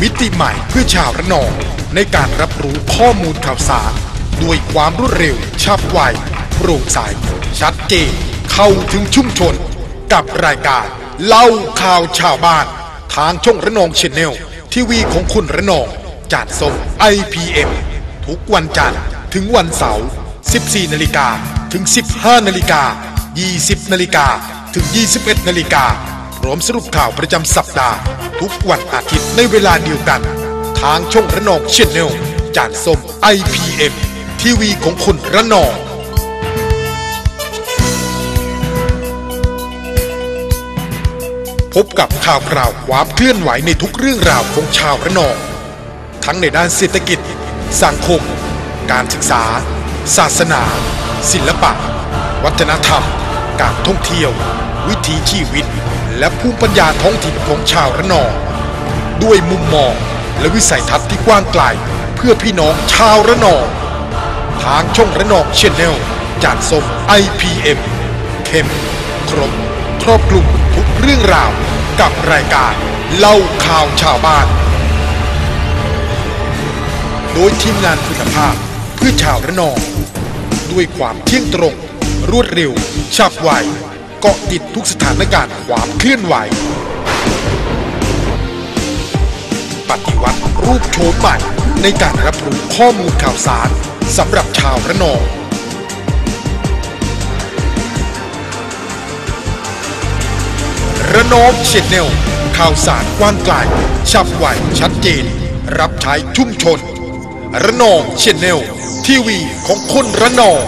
มิติใหม่เพื่อชาวระนอง ในการรับรู้ข้อมูลข่าวสาร ด้วยความรวดเร็วฉับไวโปร่งใส ชัดเจน เข้าถึงชุมชน กับรายการ เล่าข่าวชาวบ้าน ทางช่องระนองชแนลทีวีของคุณระนองจานส่ง IPM ทุกวันจันทร์ถึงวันเสาร์ 14 นาฬิกาถึง 15 นาฬิกา 20 นาฬิกาถึง 21 นาฬิกา ร้อมสรุปข่าวประจำสัปดาห์ ทุกวันอาทิตย์ในเวลาเดียวกัน ทางช่องระนองชแนลจานส้ม IPM ทีวีของคนระนองพบกับข่าวคราวความเคลื่อนไหวในทุกเรื่องราวของชาวระนอง ทั้งในด้านเศรษฐกิจ สังคม การศึกษา ศาสนา ศิลปะ วัฒนธรรม การท่องเที่ยว วิถีชีวิต และภูมิปัญญาท้องถิ่นของชาวระนอง ด้วยมุมมองและวิสัยทัศน์ที่กว้างไกล เพื่อพี่น้องชาวระนอง ทางช่องระนองเชนแนลจานส้ม IPM เข้มครบครอบคลุมทุกเรื่องราวกับรายการเล่าข่าวชาวบ้าน โดยทีมงานคุณภาพเพื่อชาวระนอง ด้วยความเที่ยงตรง รวดเร็ว ฉับไวเกาะติดทุกสถานการณ์ความเคลื่อนไหว ปฏิวัติรูปโฉมใหม่ในการรับรู้ข้อมูลข่าวสารสำหรับชาวระนอง ระนองเชนแนลข่าวสารกว้างไกลฉับไวชัดเจน รับใช้ชุมชน ระนองเชนแนลทีวีของคนระนอง